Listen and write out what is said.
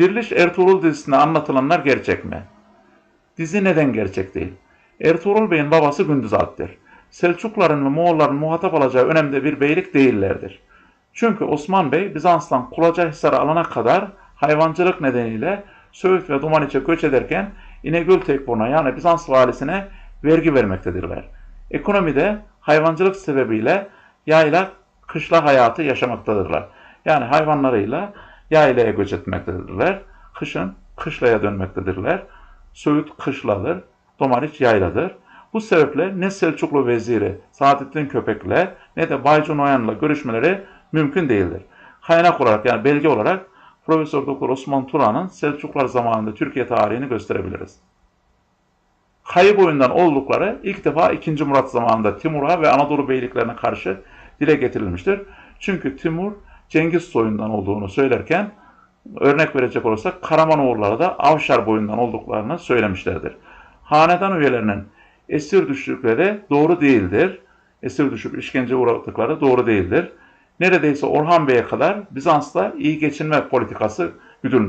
Diriliş Ertuğrul dizisinde anlatılanlar gerçek mi? Dizi neden gerçek değil? Ertuğrul Bey'in babası Gündüz Alp'tir. Selçukluların ve Moğolların muhatap alacağı önemde bir beylik değillerdir. Çünkü Osman Bey Bizans'tan Kulacahisar'ı alana kadar hayvancılık nedeniyle Söğüt ve Dumaniç'e göç ederken İnegöl Tekburnu'na yani Bizans valisine vergi vermektedirler. Ekonomide hayvancılık sebebiyle yayla kışla hayatı yaşamaktadırlar. Yani hayvanlarıyla yaylaya göç etmektedirler. Kışın kışlaya dönmektedirler. Söğüt kışladır, Domaniç yayladır. Bu sebeple ne Selçuklu veziri Saadettin Köpek'le ne de Baycu Noyan'la görüşmeleri mümkün değildir. Kaynak olarak yani belge olarak Profesör Doktor Osman Turan'ın Selçuklular zamanında Türkiye tarihini gösterebiliriz. Kayı boyundan oldukları ilk defa 2. Murat zamanında Timur'a ve Anadolu beyliklerine karşı dile getirilmiştir. Çünkü Timur Cengiz soyundan olduğunu söylerken örnek verecek olursak Karamanoğulları da Avşar boyundan olduklarını söylemişlerdir. Hanedan üyelerinin esir düştükleri doğru değildir. Esir düşüp işkence uğradıkları doğru değildir. Neredeyse Orhan Bey'e kadar Bizans'ta iyi geçinme politikası güdülmüş.